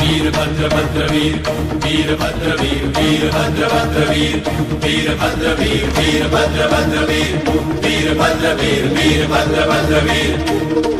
वीरभद्र भद्र वीर वीरभद्र वीर वीरभद्र भद्र वीर वीरभद्र वीर वीरभद्र भद्र वीर वीरभद्र वीर वीरभद्र भद्र वीर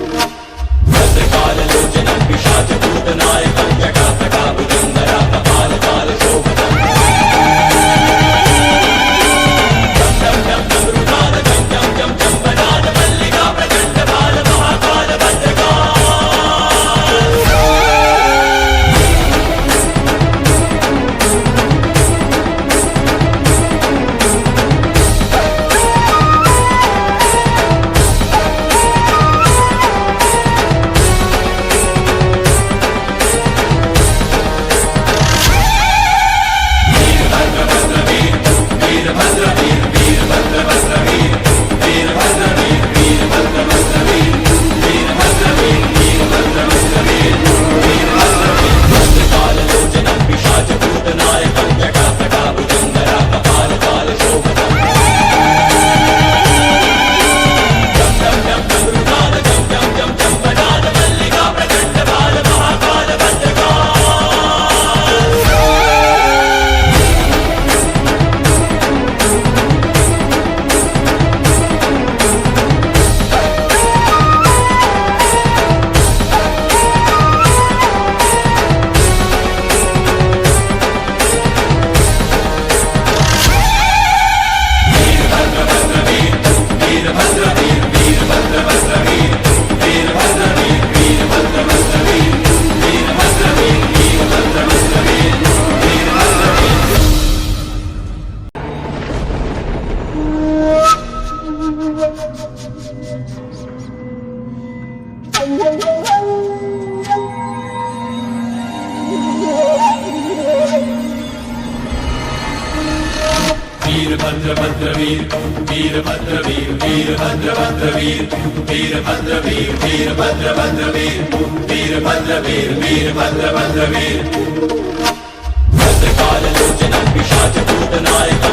네. वीरभद्रवीर वीरभद्रवीर वीरभद्रभद्रवीर वीरभद्रवीर वीरभद्रभद्रवीर वीरभद्रवीर वीरभद्रभद्रवीर भद्रकाललोचनं पिशाचभूतनायकम्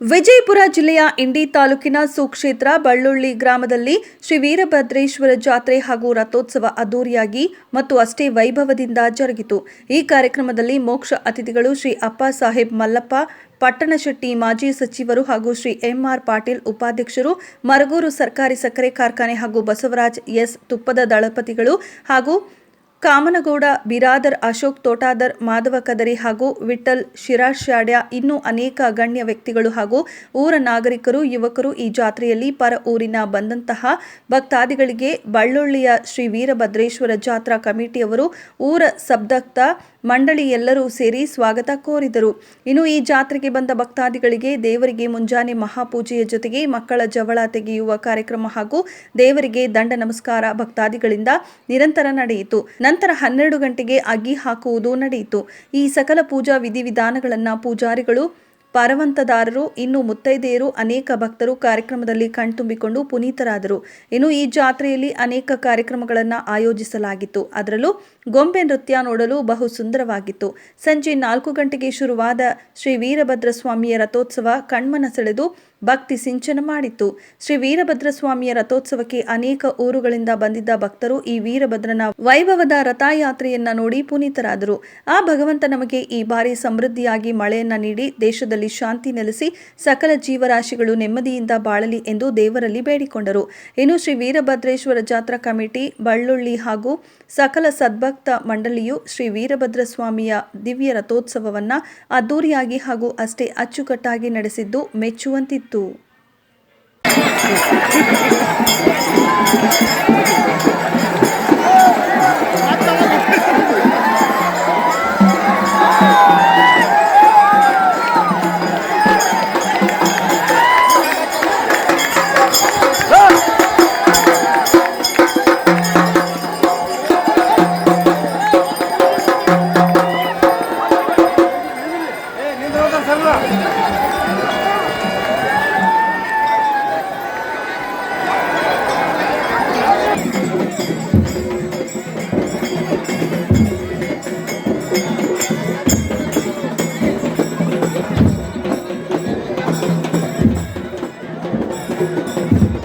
ವಿಜಯಪುರ ಜಿಲ್ಲೆಯ ಇಂಡಿ ತಾಲೂಕಿನ ಸುಕ್ಷೇತ್ರ ಬಳ್ಳುಳ್ಳಿ ಗ್ರಾಮದಲ್ಲಿ ಶ್ರೀ ವೀರಭದ್ರೇಶ್ವರ ಜಾತ್ರೆ ಹಾಗೂ ರಥೋತ್ಸವ ಅದ್ದೂರಿಯಾಗಿ ಮತ್ತು ಅಷ್ಟೇ ವೈಭವದಿಂದ ಜರುಗಿತು. ಈ ಕಾರ್ಯಕ್ರಮದಲ್ಲಿ ಮೋಕ್ಷ ಅತಿಥಿಗಳು ಶ್ರೀ ಅಪ್ಪ ಸಾಹೇಬ್ ಮಲ್ಲಪ್ಪ ಪಟ್ಟಣಶೆಟ್ಟಿ ಮಾಜಿ ಸಚಿವರು ಹಾಗೂ ಶ್ರೀ ಎಂಆರ್ ಪಾಟೀಲ್ ಉಪಾಧ್ಯಕ್ಷರು, ಮರಗೂರು ಸರ್ಕಾರಿ ಸಕ್ಕರೆ ಕಾರ್ಖಾನೆ ಹಾಗೂ ಬಸವರಾಜ್ ಎಸ್ ತುಪ್ಪದ ದಳಪತಿಗಳು ಹಾಗೂ ಕಾಮನಗೌಡ, ಬಿರಾದರ್ ಅಶೋಕ್, ತೋಟಾದರ್ ಮಾಧವ ಕದರಿ ಹಾಗೂ ವಿಠಲ್ ಶಿರಾಶ್ಯಾಡ್ಯ ಇನ್ನೂ ಅನೇಕ ಗಣ್ಯ ವ್ಯಕ್ತಿಗಳು ಹಾಗೂ ಊರ ನಾಗರಿಕರು, ಯುವಕರು ಈ ಜಾತ್ರೆಯಲ್ಲಿ ಪರ ಊರಿನ ಬಂದಂತಹ ಭಕ್ತಾದಿಗಳಿಗೆ ಬಳ್ಳುಳ್ಳಿಯ ಶ್ರೀ ವೀರಭದ್ರೇಶ್ವರ ಜಾತ್ರಾ ಕಮಿಟಿಯವರು ಊರ ಸಬ್ದಕ್ತ ಮಂಡಳಿ ಎಲ್ಲರೂ ಸೇರಿ ಸ್ವಾಗತ ಕೋರಿದರು. ಇನ್ನು ಈ ಜಾತ್ರೆಗೆ ಬಂದ ಭಕ್ತಾದಿಗಳಿಗೆ ದೇವರಿಗೆ ಮುಂಜಾನೆ ಮಹಾಪೂಜೆಯ ಜೊತೆಗೆ ಮಕ್ಕಳ ಜವಳ ತೆಗೆಯುವ ಕಾರ್ಯಕ್ರಮ ಹಾಗೂ ದೇವರಿಗೆ ದಂಡ ನಮಸ್ಕಾರ ಭಕ್ತಾದಿಗಳಿಂದ ನಿರಂತರ ನಡೆಯಿತು. ನಂತರ ಹನ್ನೆರಡು ಗಂಟೆಗೆ ಅಗಿ ಹಾಕುವುದು ನಡೆಯಿತು. ಈ ಸಕಲ ಪೂಜಾ ವಿಧಿವಿಧಾನಗಳನ್ನು ಪೂಜಾರಿಗಳು, ಪಾರವಂತದಾರರು, ಇನ್ನು ಮುತ್ತೈದೆಯರು, ಅನೇಕ ಭಕ್ತರು ಕಾರ್ಯಕ್ರಮದಲ್ಲಿ ಕಣ್ತುಂಬಿಕೊಂಡು ಪುನೀತರಾದರು. ಇನ್ನು ಈ ಜಾತ್ರೆಯಲ್ಲಿ ಅನೇಕ ಕಾರ್ಯಕ್ರಮಗಳನ್ನು ಆಯೋಜಿಸಲಾಗಿತ್ತು. ಅದರಲ್ಲೂ ಗೊಂಬೆ ನೃತ್ಯ ನೋಡಲು ಬಹು ಸುಂದರವಾಗಿತ್ತು. ಸಂಜೆ ನಾಲ್ಕು ಗಂಟೆಗೆ ಶುರುವಾದ ಶ್ರೀ ವೀರಭದ್ರ ಸ್ವಾಮಿಯ ರಥೋತ್ಸವ ಕಣ್ಮನ ಸೆಳೆದು ಭಕ್ತಿ ಸಿಂಚನ ಮಾಡಿತ್ತು ಶ್ರೀ ವೀರಭದ್ರಸ್ವಾಮಿಯ ರಥೋತ್ಸವಕ್ಕೆ ಅನೇಕ ಊರುಗಳಿಂದ ಬಂದಿದ್ದ ಭಕ್ತರು ಈ ವೀರಭದ್ರನ ವೈಭವದ ರಥಯಾತ್ರೆಯನ್ನ ನೋಡಿ ಪುನೀತರಾದರು. ಆ ಭಗವಂತ ನಮಗೆ ಈ ಬಾರಿ ಸಮೃದ್ಧಿಯಾಗಿ ಮಳೆಯನ್ನ ನೀಡಿ, ದೇಶದಲ್ಲಿ ಶಾಂತಿ ನೆಲೆಸಿ, ಸಕಲ ಜೀವರಾಶಿಗಳು ನೆಮ್ಮದಿಯಿಂದ ಬಾಳಲಿ ಎಂದು ದೇವರಲ್ಲಿ ಬೇಡಿಕೊಂಡರು. ಇನ್ನು ಶ್ರೀ ವೀರಭದ್ರೇಶ್ವರ ಜಾತ್ರಾ ಕಮಿಟಿ, ಬಳ್ಳುಳ್ಳಿ ಹಾಗೂ ಸಕಲ ಸದ್ಭಕ್ತ ಮಂಡಳಿಯು ಶ್ರೀ ವೀರಭದ್ರ ಸ್ವಾಮಿಯ ದಿವ್ಯ ರಥೋತ್ಸವವನ್ನ ಅದ್ದೂರಿಯಾಗಿ ಹಾಗೂ ಅಷ್ಟೇ ಅಚ್ಚುಕಟ್ಟಾಗಿ ನಡೆಸಿದ್ದು ಮೆಚ್ಚುವಂತಿತ್ತು. কিন্তু Música